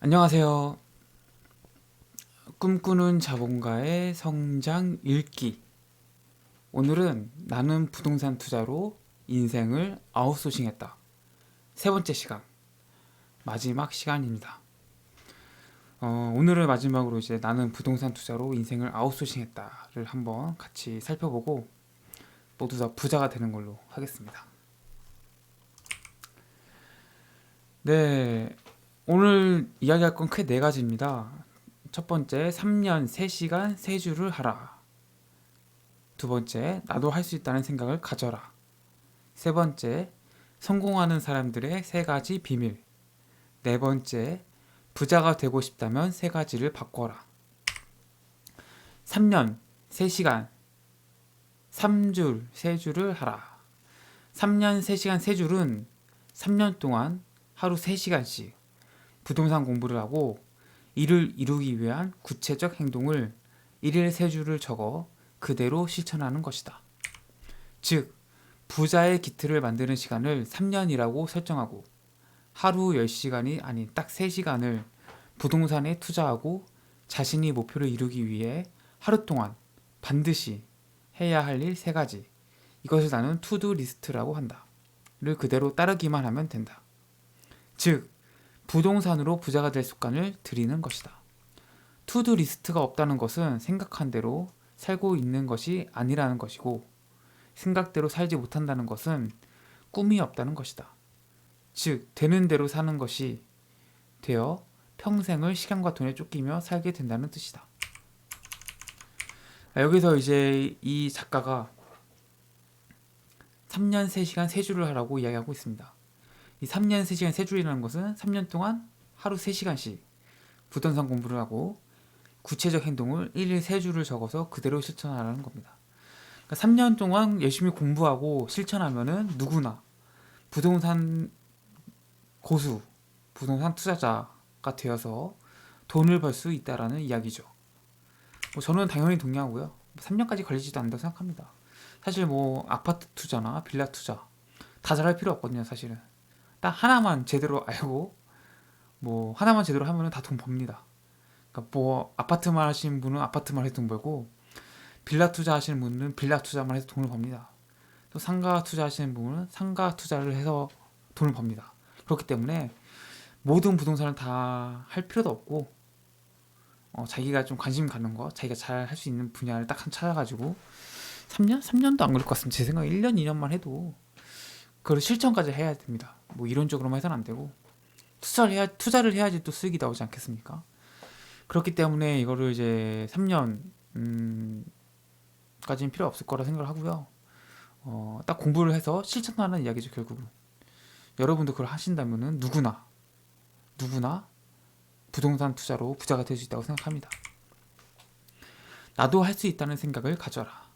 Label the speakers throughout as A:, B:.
A: 안녕하세요. 꿈꾸는 자본가의 성장 읽기. 오늘은 나는 부동산 투자로 인생을 아웃소싱했다. 세 번째 시간. 마지막 시간입니다. 어, 오늘을 마지막으로 이제 나는 부동산 투자로 인생을 아웃소싱했다를 한번 같이 살펴보고 모두 다 부자가 되는 걸로 하겠습니다. 네, 오늘 이야기할 건 크게 네 가지입니다. 첫 번째, 3년 3시간 3주를 하라. 두 번째, 나도 할 수 있다는 생각을 가져라. 세 번째, 성공하는 사람들의 세 가지 비밀. 네 번째, 부자가 되고 싶다면 세 가지를 바꿔라. 3년 3시간 3줄 3줄을 하라. 3년 3시간 3줄은 3년 동안 하루 3시간씩 부동산 공부를 하고 이를 이루기 위한 구체적 행동을 일일 세 줄을 적어 그대로 실천하는 것이다. 즉, 부자의 기틀을 만드는 시간을 3년이라고 설정하고 하루 10시간이 아닌 딱 3시간을 부동산에 투자하고 자신이 목표를 이루기 위해 하루 동안 반드시 해야 할일세 가지. 이것을 나는 투두 리스트라고 한다. 를 그대로 따르기만 하면 된다. 즉, 부동산으로 부자가 될 습관을 들이는 것이다. 투두 리스트가 없다는 것은 생각한 대로 살고 있는 것이 아니라는 것이고 생각대로 살지 못한다는 것은 꿈이 없다는 것이다. 즉 되는 대로 사는 것이 되어 평생을 시간과 돈에 쫓기며 살게 된다는 뜻이다. 아, 여기서 이제 이 작가가 3년 3시간 3주를 하라고 이야기하고 있습니다. 이 3년 3시간 3줄이라는 것은 3년 동안 하루 3시간씩 부동산 공부를 하고 구체적 행동을 1일 3줄을 적어서 그대로 실천하라는 겁니다. 그러니까 3년 동안 열심히 공부하고 실천하면은 누구나 부동산 고수, 부동산 투자자가 되어서 돈을 벌 수 있다라는 이야기죠. 뭐 저는 당연히 동의하고요. 3년까지 걸리지도 않는다고 생각합니다. 사실 뭐 아파트 투자나 빌라 투자 다 잘할 필요 없거든요, 사실은. 딱 하나만 제대로 알고 뭐 하나만 제대로 하면은 다 돈 법니다. 그러니까 뭐 아파트만 하시는 분은 아파트만 해도 돈 벌고 빌라 투자 하시는 분은 빌라 투자만 해서 돈을 법니다. 또 상가 투자하시는 분은 상가 투자를 해서 돈을 법니다. 그렇기 때문에 모든 부동산을 다 할 필요도 없고 어, 자기가 좀 관심 가는 거, 자기가 잘 할 수 있는 분야를 딱 한 찾아가지고 3년? 3년도 안 걸릴 것 같습니다. 제 생각에 1년, 2년만 해도 그걸 실천까지 해야 됩니다. 뭐 이론적으로만 해서는 안 되고 투자를 해야 투자를 해야지 또 수익이 나오지 않겠습니까? 그렇기 때문에 이거를 이제 3년 음, 까지는 필요 없을 거라 생각을 하고요. 어, 딱 공부를 해서 실천하는 이야기죠 결국은. 여러분도 그걸 하신다면은 누구나 누구나 부동산 투자로 부자가 될 수 있다고 생각합니다. 나도 할 수 있다는 생각을 가져라.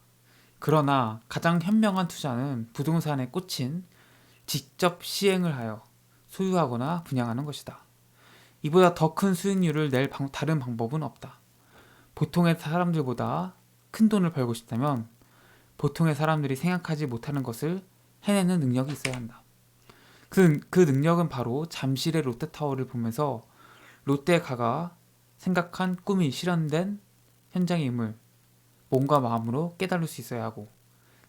A: 그러나 가장 현명한 투자는 부동산에 꽂힌 직접 시행을 하여 소유하거나 분양하는 것이다. 이보다 더 큰 수익률을 낼 방, 다른 방법은 없다. 보통의 사람들보다 큰 돈을 벌고 싶다면 보통의 사람들이 생각하지 못하는 것을 해내는 능력이 있어야 한다. 그, 그 능력은 바로 잠실의 롯데타워를 보면서 롯데 가가 생각한 꿈이 실현된 현장의 인물, 몸과 마음으로 깨달을 수 있어야 하고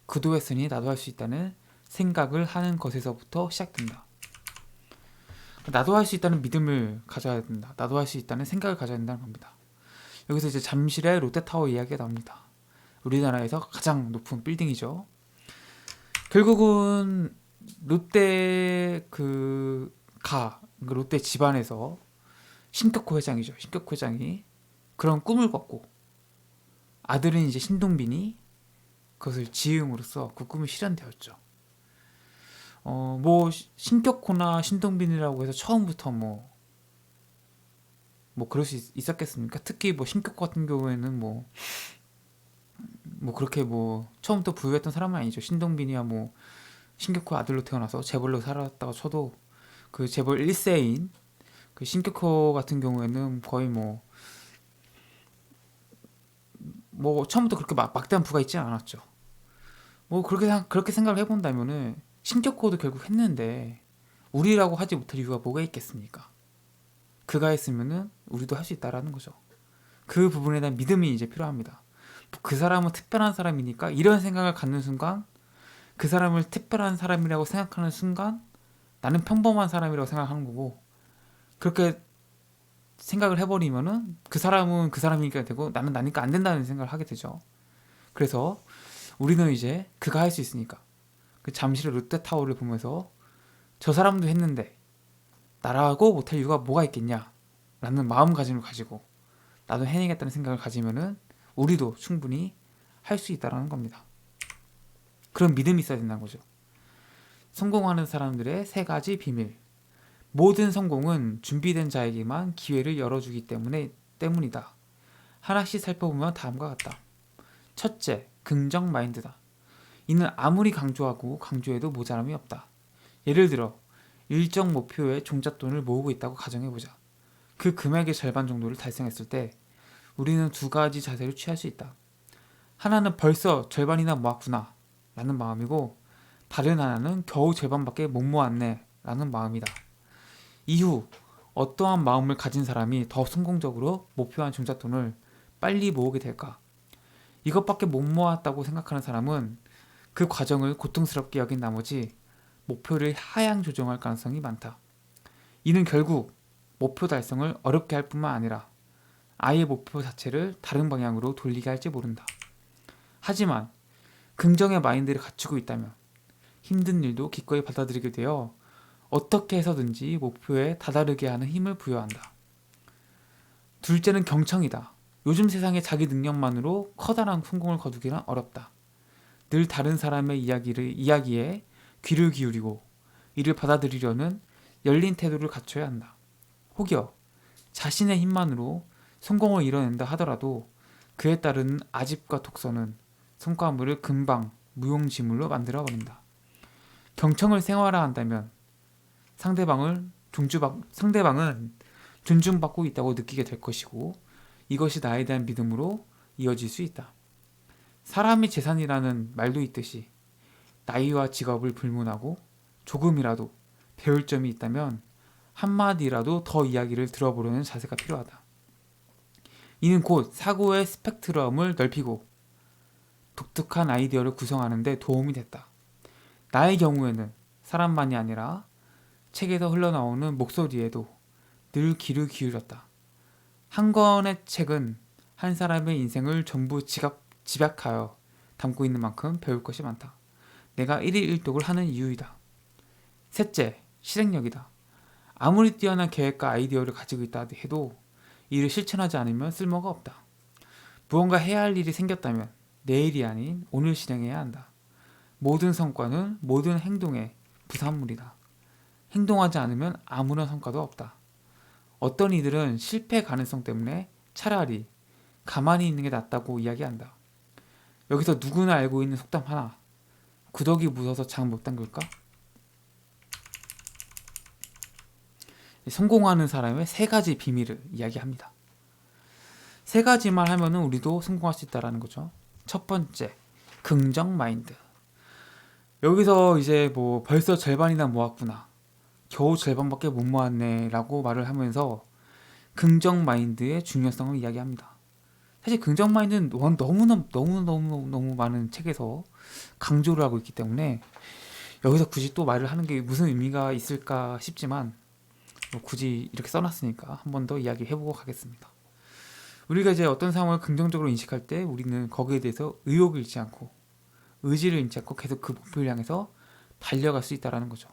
A: 그도 했으니 나도 할 수 있다는 생각을 하는 것에서부터 시작된다. 나도 할 수 있다는 믿음을 가져야 된다. 나도 할 수 있다는 생각을 가져야 된다는 겁니다. 여기서 이제 잠실의 롯데타워 이야기가 나옵니다. 우리나라에서 가장 높은 빌딩이죠. 결국은 롯데 그가 그 롯데 집안에서 신격호 회장이죠. 신격호 회장이 그런 꿈을 꿨고 아들은 이제 신동빈이 그것을 지음으로써 그 꿈이 실현되었죠. 어, 뭐 신격호나 신동빈이라고 해서 처음부터 뭐, 뭐 그럴 수 있, 있었겠습니까? 특히 뭐 신격호 같은 경우에는 뭐, 뭐 그렇게 뭐 처음부터 부유했던 사람은 아니죠. 신동빈이야 뭐 신격호 아들로 태어나서 재벌로 살았다가 쳐도 그 재벌 1세인 그 신격호 같은 경우에는 거의 뭐, 뭐 처음부터 그렇게 막, 막대한 부가 있지 않았죠. 뭐 그렇게 생- 그렇게 생각을 해본다면은 신격호도 결국 했는데 우리라고 하지 못할 이유가 뭐가 있겠습니까? 그가 했으면은 우리도 할 수 있다라는 거죠. 그 부분에 대한 믿음이 이제 필요합니다. 그 사람은 특별한 사람이니까 이런 생각을 갖는 순간 그 사람을 특별한 사람이라고 생각하는 순간 나는 평범한 사람이라고 생각하는 거고 그렇게 생각을 해버리면은 그 사람은 그 사람이니까 되고 나는 나니까 안 된다는 생각을 하게 되죠. 그래서 우리는 이제 그가 할 수 있으니까 그 잠실의 롯데타워를 보면서 저 사람도 했는데 나라고 못할 이유가 뭐가 있겠냐 라는 마음가짐을 가지고 나도 해내겠다는 생각을 가지면은 우리도 충분히 할 수 있다라는 겁니다. 그런 믿음이 있어야 된다는 거죠. 성공하는 사람들의 세 가지 비밀. 모든 성공은 준비된 자에게만 기회를 열어주기 때문에 때문이다. 하나씩 살펴보면 다음과 같다. 첫째, 긍정 마인드다. 이는 아무리 강조하고 강조해도 모자람이 없다. 예를 들어 일정 목표의 종잣돈을 모으고 있다고 가정해보자. 그 금액의 절반 정도를 달성했을 때 우리는 두 가지 자세를 취할 수 있다. 하나는 벌써 절반이나 모았구나 라는 마음이고 다른 하나는 겨우 절반밖에 못 모았네 라는 마음이다. 이후 어떠한 마음을 가진 사람이 더 성공적으로 목표한 종잣돈을 빨리 모으게 될까? 이것밖에 못 모았다고 생각하는 사람은 그 과정을 고통스럽게 여긴 나머지 목표를 하향 조정할 가능성이 많다. 이는 결국 목표 달성을 어렵게 할 뿐만 아니라 아예 목표 자체를 다른 방향으로 돌리게 할지 모른다. 하지만 긍정의 마인드를 갖추고 있다면 힘든 일도 기꺼이 받아들이게 되어 어떻게 해서든지 목표에 다다르게 하는 힘을 부여한다. 둘째는 경청이다. 요즘 세상에 자기 능력만으로 커다란 성공을 거두기는 어렵다. 늘 다른 사람의 이야기를 이야기에 귀를 기울이고 이를 받아들이려는 열린 태도를 갖춰야 한다. 혹여 자신의 힘만으로 성공을 이뤄낸다 하더라도 그에 따른 아집과 독서는 성과물을 금방 무용지물로 만들어 버린다. 경청을 생활화한다면 상대방을 존중받 상대방은 존중받고 있다고 느끼게 될 것이고 이것이 나에 대한 믿음으로 이어질 수 있다. 사람이 재산이라는 말도 있듯이 나이와 직업을 불문하고 조금이라도 배울 점이 있다면 한마디라도 더 이야기를 들어보려는 자세가 필요하다. 이는 곧 사고의 스펙트럼을 넓히고 독특한 아이디어를 구성하는 데 도움이 됐다. 나의 경우에는 사람만이 아니라 책에서 흘러나오는 목소리에도 늘 귀를 기울였다. 한 권의 책은 한 사람의 인생을 전부 지각, 집약하여 담고 있는 만큼 배울 것이 많다. 내가 1일 1독을 하는 이유이다. 셋째, 실행력이다. 아무리 뛰어난 계획과 아이디어를 가지고 있다 해도 이를 실천하지 않으면 쓸모가 없다. 무언가 해야 할 일이 생겼다면 내일이 아닌 오늘 실행해야 한다. 모든 성과는 모든 행동의 부산물이다. 행동하지 않으면 아무런 성과도 없다. 어떤 이들은 실패 가능성 때문에 차라리 가만히 있는 게 낫다고 이야기한다. 여기서 누구나 알고 있는 속담 하나. 구더기 묻어서 장 못 담글까? 성공하는 사람의 세 가지 비밀을 이야기합니다. 세 가지만 하면은 우리도 성공할 수 있다라는 거죠. 첫 번째, 긍정 마인드. 여기서 이제 뭐 벌써 절반이나 모았구나. 겨우 절반밖에 못 모았네라고 말을 하면서 긍정 마인드의 중요성을 이야기합니다. 사실 긍정 마인드는 너무너무 너무너무 너무 많은 책에서 강조를 하고 있기 때문에 여기서 굳이 또 말을 하는 게 무슨 의미가 있을까 싶지만 뭐 굳이 이렇게 써놨으니까 한 번 더 이야기해보고 가겠습니다. 우리가 이제 어떤 상황을 긍정적으로 인식할 때 우리는 거기에 대해서 의욕을 잃지 않고 의지를 잃지 않고 계속 그 목표를 향해서 달려갈 수 있다라는 거죠.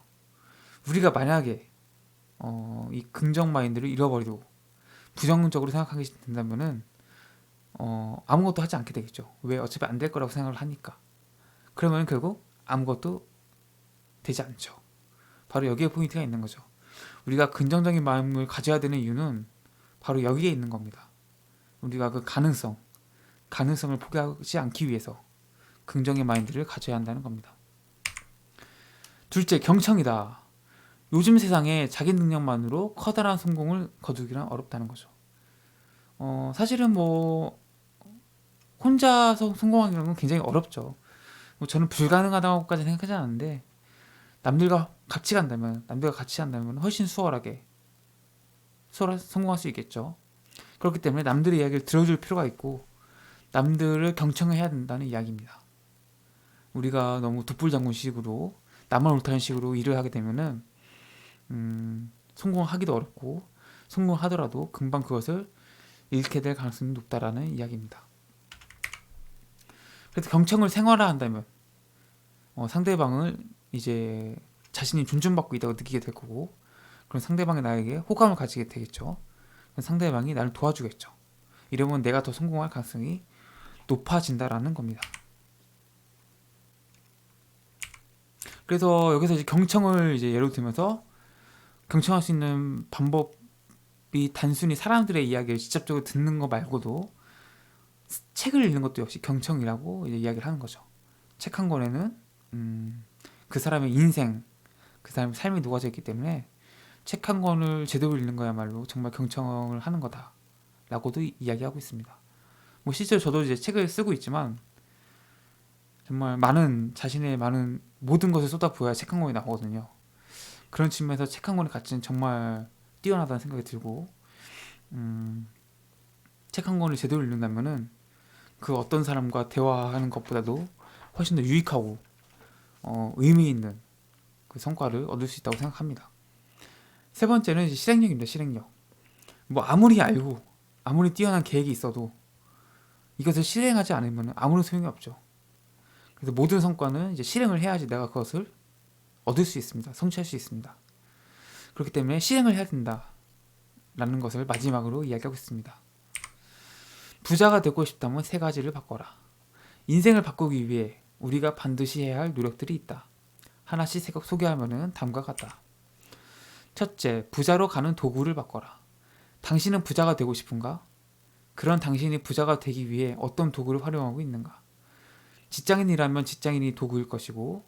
A: 우리가 만약에 어, 이 긍정 마인드를 잃어버리고 부정적으로 생각하게 된다면은 어, 아무것도 하지 않게 되겠죠. 왜 어차피 안 될 거라고 생각을 하니까. 그러면 결국 아무것도 되지 않죠. 바로 여기에 포인트가 있는 거죠. 우리가 긍정적인 마음을 가져야 되는 이유는 바로 여기에 있는 겁니다. 우리가 그 가능성, 가능성을 포기하지 않기 위해서 긍정의 마인드를 가져야 한다는 겁니다. 둘째, 경청이다. 요즘 세상에 자기 능력만으로 커다란 성공을 거두기는 어렵다는 거죠. 어, 사실은 뭐 혼자서 성공하기는 건 굉장히 어렵죠. 뭐 저는 불가능하다고까지 생각하지 않는데 남들과 같이 간다면 남들과 같이 한다면 훨씬 수월하게 소- 성공할 수 있겠죠. 그렇기 때문에 남들의 이야기를 들어줄 필요가 있고 남들을 경청해야 된다는 이야기입니다. 우리가 너무 독불장군식으로 나만 옳다는 식으로 일을 하게 되면은 음, 성공하기도 어렵고 성공하더라도 금방 그것을 잃게 될 가능성이 높다라는 이야기입니다. 그래서 경청을 생활화한다면 어, 상대방을 이제 자신이 존중받고 있다고 느끼게 될 거고 그런 상대방이 나에게 호감을 가지게 되겠죠. 그럼 상대방이 나를 도와주겠죠. 이러면 내가 더 성공할 가능성이 높아진다라는 겁니다. 그래서 여기서 이제 경청을 이제 예로 들면서 경청할 수 있는 방법이 단순히 사람들의 이야기를 직접적으로 듣는 거 말고도 책을 읽는 것도 역시 경청이라고 이제 이야기를 하는 거죠. 책 한 권에는 음, 그 사람의 인생, 그 사람의 삶이 녹아져 있기 때문에 책 한 권을 제대로 읽는 거야말로 정말 경청을 하는 거다라고도 이- 이야기하고 있습니다. 뭐 실제로 저도 이제 책을 쓰고 있지만 정말 많은 자신의 많은 모든 것을 쏟아부어야 책 한 권이 나오거든요. 그런 측면에서 책 한 권의 가치는 정말 뛰어나다는 생각이 들고 음, 책 한 권을 제대로 읽는다면은 그 어떤 사람과 대화하는 것보다도 훨씬 더 유익하고 어, 의미 있는 그 성과를 얻을 수 있다고 생각합니다. 세 번째는 실행력입니다. 실행력. 뭐 아무리 알고 아무리 뛰어난 계획이 있어도 이것을 실행하지 않으면 아무런 소용이 없죠. 그래서 모든 성과는 이제 실행을 해야지 내가 그것을 얻을 수 있습니다. 성취할 수 있습니다. 그렇기 때문에 실행을 해야 된다라는 것을 마지막으로 이야기하고 있습니다. 부자가 되고 싶다면 세 가지를 바꿔라. 인생을 바꾸기 위해 우리가 반드시 해야 할 노력들이 있다. 하나씩 세- 소개하면은 다음과 같다. 첫째, 부자로 가는 도구를 바꿔라. 당신은 부자가 되고 싶은가? 그런 당신이 부자가 되기 위해 어떤 도구를 활용하고 있는가? 직장인이라면 직장인이 도구일 것이고,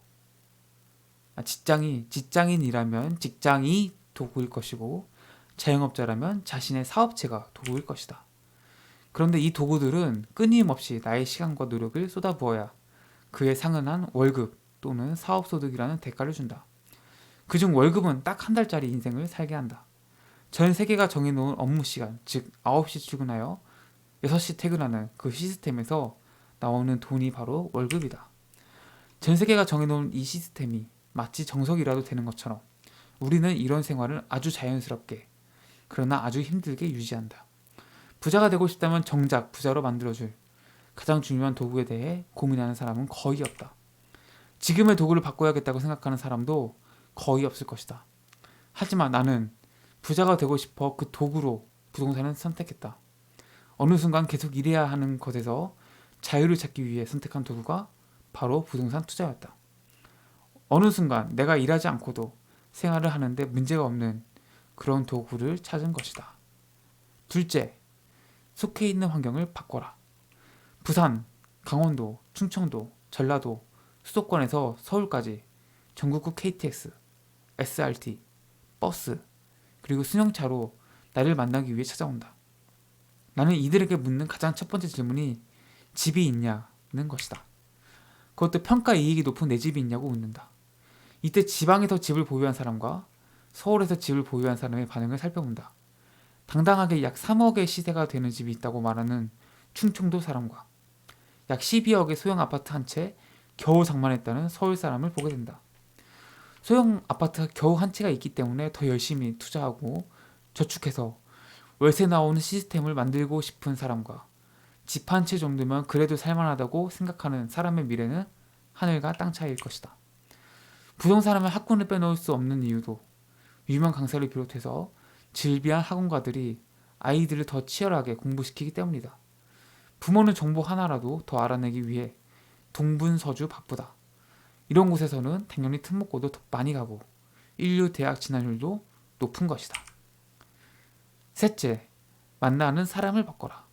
A: 아, 직장이 직장인이라면 직장이 도구일 것이고, 자영업자라면 자신의 사업체가 도구일 것이다. 그런데 이 도구들은 끊임없이 나의 시간과 노력을 쏟아부어야 그에 상응한 월급 또는 사업소득이라는 대가를 준다. 그중 월급은 딱 한 달짜리 인생을 살게 한다. 전 세계가 정해놓은 업무 시간, 즉 9시 출근하여 6시 퇴근하는 그 시스템에서 나오는 돈이 바로 월급이다. 전 세계가 정해놓은 이 시스템이 마치 정석이라도 되는 것처럼 우리는 이런 생활을 아주 자연스럽게 그러나 아주 힘들게 유지한다. 부자가 되고 싶다면 정작 부자로 만들어줄 가장 중요한 도구에 대해 고민하는 사람은 거의 없다. 지금의 도구를 바꿔야겠다고 생각하는 사람도 거의 없을 것이다. 하지만 나는 부자가 되고 싶어 그 도구로 부동산을 선택했다. 어느 순간 계속 일해야 하는 것에서 자유를 찾기 위해 선택한 도구가 바로 부동산 투자였다. 어느 순간 내가 일하지 않고도 생활을 하는데 문제가 없는 그런 도구를 찾은 것이다. 둘째, 속해 있는 환경을 바꿔라. 부산, 강원도, 충청도, 전라도, 수도권에서 서울까지 전국구 KTX, SRT, 버스, 그리고 승용차로 나를 만나기 위해 찾아온다. 나는 이들에게 묻는 가장 첫 번째 질문이 집이 있냐는 것이다. 그것도 평가 이익이 높은 내 집이 있냐고 묻는다. 이때 지방에서 집을 보유한 사람과 서울에서 집을 보유한 사람의 반응을 살펴본다. 당당하게 약 3억의 시세가 되는 집이 있다고 말하는 충청도 사람과 약 12억의 소형 아파트 한 채 겨우 장만했다는 서울 사람을 보게 된다. 소형 아파트가 겨우 한 채가 있기 때문에 더 열심히 투자하고 저축해서 월세 나오는 시스템을 만들고 싶은 사람과 집 한 채 정도면 그래도 살만하다고 생각하는 사람의 미래는 하늘과 땅 차이일 것이다. 부동산하면 학군을 빼놓을 수 없는 이유도 유명 강사를 비롯해서 질비한 학원가들이 아이들을 더 치열하게 공부시키기 때문이다. 부모는 정보 하나라도 더 알아내기 위해 동분서주 바쁘다. 이런 곳에서는 당연히 특목고도 더 많이 가고 인류 대학 진학률도 높은 것이다. 셋째, 만나는 사람을 바꿔라.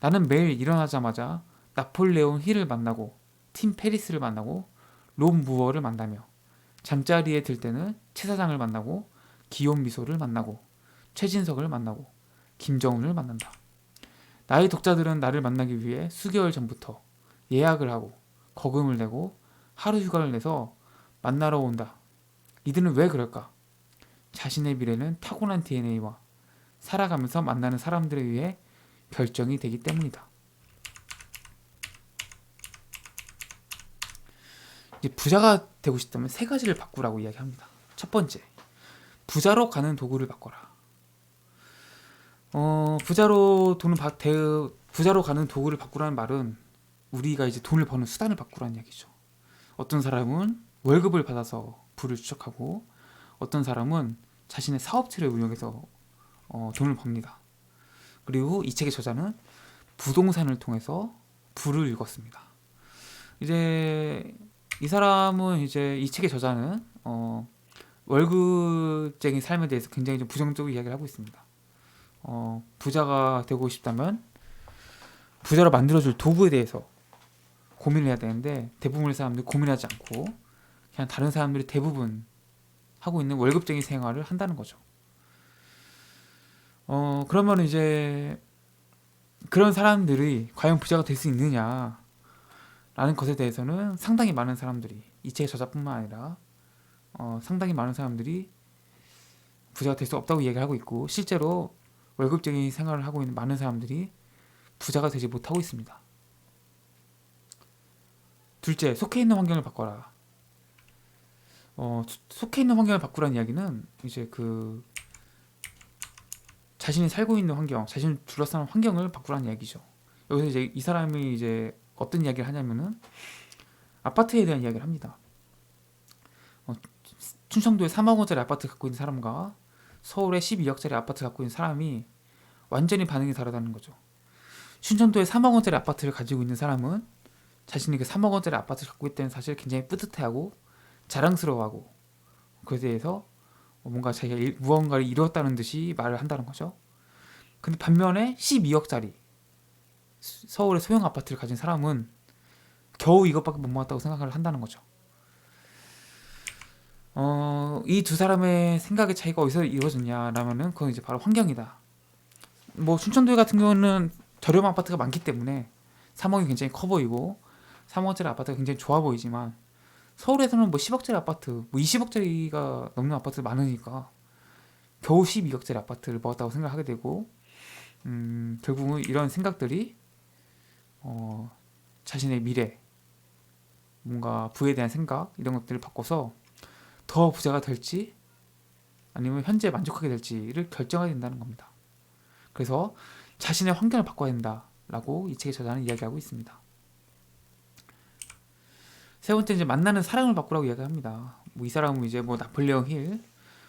A: 나는 매일 일어나자마자 나폴레온 힐을 만나고 팀 페리스를 만나고 롬 무어를 만나며 잠자리에 들 때는 최 사장을 만나고 기욤 미소를 만나고 최진석을 만나고 김정은을 만난다. 나의 독자들은 나를 만나기 위해 수개월 전부터 예약을 하고 거금을 내고 하루 휴가를 내서 만나러 온다. 이들은 왜 그럴까? 자신의 미래는 타고난 DNA와 살아가면서 만나는 사람들에 의해 결정이 되기 때문이다. 부자가 되고 싶다면 세 가지를 바꾸라고 이야기합니다. 첫 번째, 부자로 가는 도구를 바꿔라. 어, 부자로 돈을 바, 대, 부자로 가는 도구를 바꾸라는 말은 우리가 이제 돈을 버는 수단을 바꾸라는 이야기죠. 어떤 사람은 월급을 받아서 부를 추적하고 어떤 사람은 자신의 사업체를 운영해서 어, 돈을 법니다. 그리고 이 책의 저자는 부동산을 통해서 부를 읽었습니다. 이제 이 사람은 이제 이 책의 저자는 어, 월급쟁이 삶에 대해서 굉장히 좀 부정적으로 이야기를 하고 있습니다. 어, 부자가 되고 싶다면 부자로 만들어줄 도구에 대해서 고민을 해야 되는데 대부분의 사람들이 고민하지 않고 그냥 다른 사람들이 대부분 하고 있는 월급쟁이 생활을 한다는 거죠. 어, 그러면 이제 그런 사람들이 과연 부자가 될 수 있느냐 라는 것에 대해서는 상당히 많은 사람들이 이 책의 저자뿐만 아니라 어, 상당히 많은 사람들이 부자가 될 수 없다고 이야기를 하고 있고 실제로 월급쟁이 생활을 하고 있는 많은 사람들이 부자가 되지 못하고 있습니다. 둘째, 속해 있는 환경을 바꿔라. 어, 소- 속해 있는 환경을 바꾸라는 이야기는 이제 그 자신이 살고 있는 환경, 자신을 둘러싸는 환경을 바꾸라는 이야기죠. 여기서 이제 이 사람이 이제 어떤 이야기를 하냐면은 아파트에 대한 이야기를 합니다. 어, 충청도에 3억 원짜리 아파트 갖고 있는 사람과 서울에 12억짜리 아파트 갖고 있는 사람이 완전히 반응이 다르다는 거죠. 충청도에 3억 원짜리 아파트를 가지고 있는 사람은 자신이 그 3억 원짜리 아파트를 갖고 있다는 사실을 굉장히 뿌듯해하고 자랑스러워하고 그에 대해서 뭔가 자기가 일- 무언가를 이루었다는 듯이 말을 한다는 거죠. 근데 반면에 12억짜리 서울의 소형 아파트를 가진 사람은 겨우 이것밖에 못 모았다고 생각을 한다는 거죠. 어, 이 두 사람의 생각의 차이가 어디서 이루어졌냐라면은 그건 이제 바로 환경이다. 뭐 춘천도에 같은 경우는 저렴한 아파트가 많기 때문에 3억이 굉장히 커 보이고 3억짜리 아파트가 굉장히 좋아 보이지만 서울에서는 뭐 10억짜리 아파트, 뭐 20억짜리가 넘는 아파트 많으니까 겨우 12억짜리 아파트를 먹었다고 생각하게 되고 음, 결국은 이런 생각들이 어, 자신의 미래, 뭔가 부에 대한 생각 이런 것들을 바꿔서 더 부자가 될지 아니면 현재 만족하게 될지를 결정하게 된다는 겁니다. 그래서 자신의 환경을 바꿔야 된다라고 이 책의 저자는 이야기하고 있습니다. 세 번째 이제 만나는 사람을 바꾸라고 이야기합니다. 뭐 이 사람은 이제 뭐 나폴레옹 힐,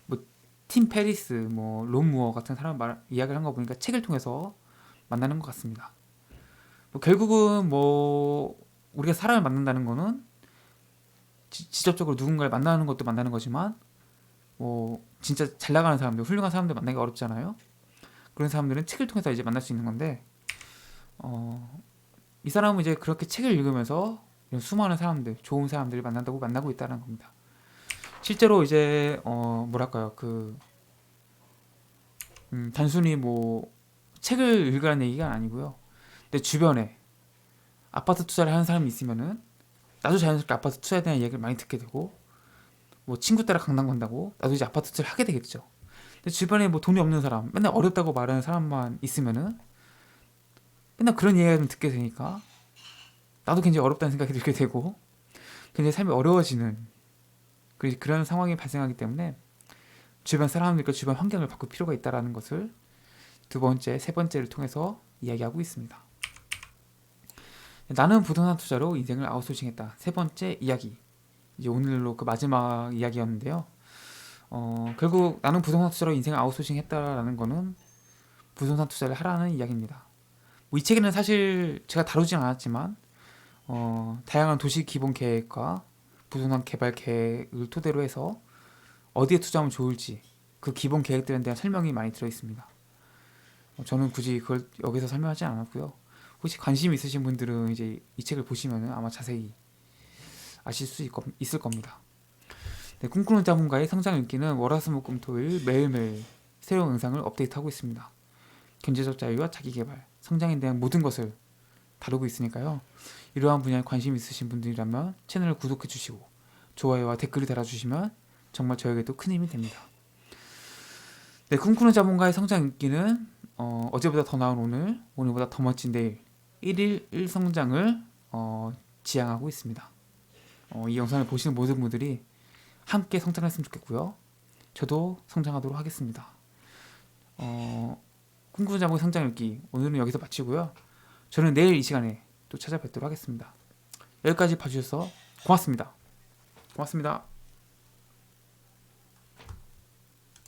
A: 뭐 팀 페리스, 뭐론 무어 같은 사람 말 이야기를 한 거 보니까 책을 통해서 만나는 것 같습니다. 뭐 결국은 뭐 우리가 사람을 만난다는 거는 지, 직접적으로 누군가를 만나는 것도 만나는 거지만 뭐 진짜 잘 나가는 사람들, 훌륭한 사람들 만나기 어렵잖아요. 그런 사람들은 책을 통해서 이제 만날 수 있는 건데 어, 이 사람은 이제 그렇게 책을 읽으면서 이런 수많은 사람들, 좋은 사람들을 만난다고 만나고 있다는 겁니다. 실제로 이제 어 뭐랄까요 그 음, 단순히 뭐 책을 읽으라는 얘기가 아니고요. 내 주변에 아파트 투자를 하는 사람이 있으면은 나도 자연스럽게 아파트 투자에 대한 이야기를 많이 듣게 되고 뭐 친구 따라 강남 간다고 나도 이제 아파트 투자를 하게 되겠죠. 근데 주변에 뭐 돈이 없는 사람, 맨날 어렵다고 말하는 사람만 있으면은 맨날 그런 이야기를 좀 듣게 되니까 나도 굉장히 어렵다는 생각이 들게 되고 굉장히 삶이 어려워지는 그- 그런 상황이 발생하기 때문에 주변 사람들과 주변 환경을 바꿀 필요가 있다라는 것을 두 번째, 세 번째를 통해서 이야기하고 있습니다. 나는 부동산 투자로 인생을 아웃소싱했다. 세 번째 이야기. 이제 오늘로 그 마지막 이야기였는데요. 어, 결국 나는 부동산 투자로 인생을 아웃소싱했다라는 거는 부동산 투자를 하라는 이야기입니다. 뭐 이 책에는 사실 제가 다루진 않았지만 어, 다양한 도시 기본 계획과 부동산 개발 계획을 토대로 해서 어디에 투자하면 좋을지 그 기본 계획들에 대한 설명이 많이 들어 있습니다. 어, 저는 굳이 그걸 여기서 설명하지 않았고요. 혹시 관심 있으신 분들은 이제 이 책을 보시면 아마 자세히 아실 수 있, 있을 겁니다. 네, 꿈꾸는 자문가의 성장 읽기는 월화수목금토일 매일매일 새로운 영상을 업데이트하고 있습니다. 경제적 자유와 자기개발, 성장에 대한 모든 것을 다루고 있으니까요. 이러한 분야에 관심 있으신 분들이라면 채널을 구독해 주시고 좋아요와 댓글을 달아주시면 정말 저에게도 큰 힘이 됩니다. 네, 꿈꾸는 자본가의 성장 인기는 어, 어제보다 더 나은 오늘, 오늘보다 더 멋진 내일 1일 1성장을 어, 지향하고 있습니다. 어, 이 영상을 보시는 모든 분들이 함께 성장했으면 좋겠고요. 저도 성장하도록 하겠습니다. 어, 꿈꾸는 자본의 성장 읽기 오늘은 여기서 마치고요. 저는 내일 이 시간에 또 찾아뵙도록 하겠습니다. 여기까지 봐주셔서 고맙습니다. 고맙습니다.